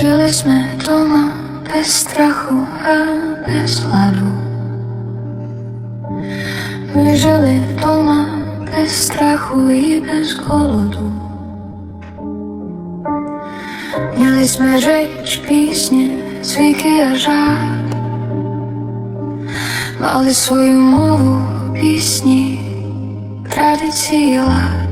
Жили ми дома без страху, а без ладу. Ми жили вдома без страху і без голоду. Мілись ми речі, пісні, звіки а. Мали свою мову, пісні, традиції лад.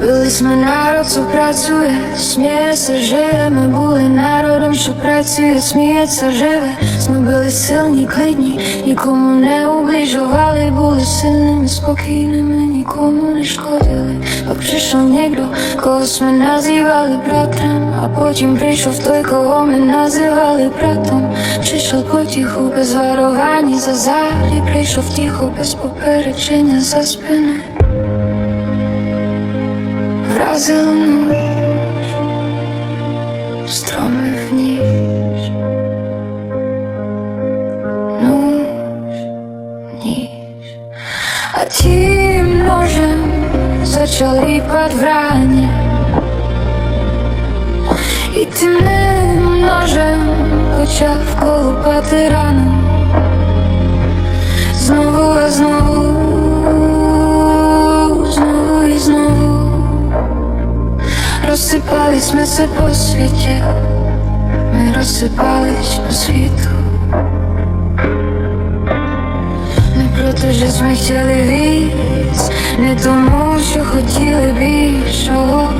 Бились ми народ, що працює, сміється, живе. Ми були народом, що працює, сміється, живе. Ми були сильні, клидні, нікому не оближували, були сильними, спокійними, нікому не шкодили. А прийшов ніхто, когось ми називали братом, а потім прийшов той, кого ми називали братом. Прийшов потіху без варування за залі, прийшов тихо, без попередження за спини. Ніч, стромив ніч, ну ніч, а тим ножем зачали подврання, і тим ножем почав колупати рану, знову, Розсипались ми все по світі, ми розсипались по світу. Не про те, що ми хотіли віць, не тому, що хотіли більшого,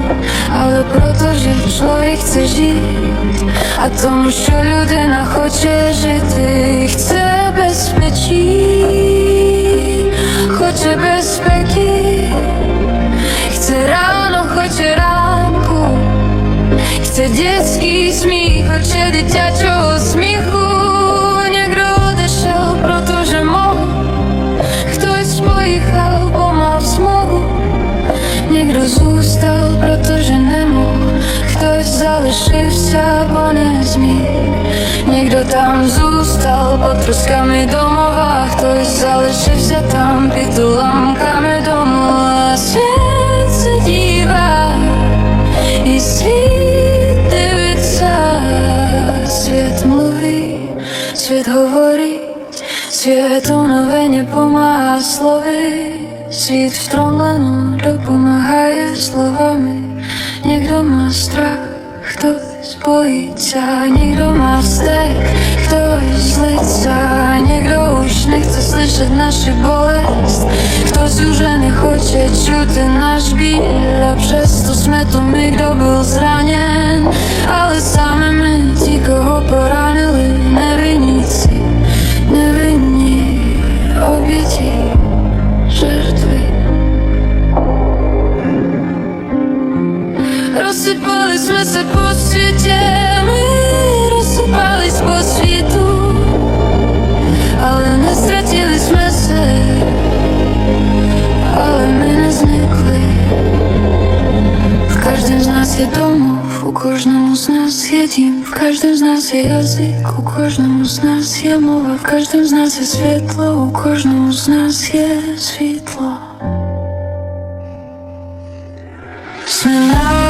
але про те, що чоловік це жить, а тому, що людина хоче жити, хоче без печі, хоче безпеки. Chce дитячий сміх, хоче дитячого сміху, Негро дешев, про то же мов, хтось поїхав, бо мав змогу, Негро зустав, про то же не мог, хтось залишився, бо не зміг, Негро там зустав, по трусками домова, хтось залишився там під уламками говорить, світ уновення помагає слови, світ втомлено допомагає словами, ніхто ма страх, хтось боїться, ніхто ма стек, хтось злиться, ніхто уж не хто слышать наші болесть, хтось уже не хоче чути наш біль, а przez to сметом ніхто був зранен, але саме ми ті, кого Все по світі, ми розсипались по світу, але не стратились все, але ми не зникли. В кожнім з нас є домов, у кожному з нас є дім, в кожнім з нас є язик, у кожному з нас є мова, в кожнім з нас є світло, у кожному з нас є світло. Вміє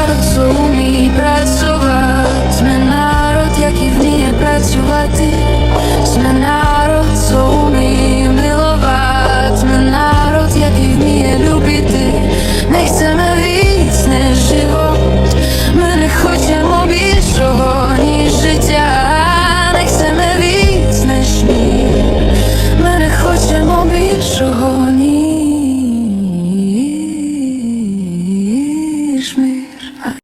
працювати, зміна народ, який вміє працювати, зміна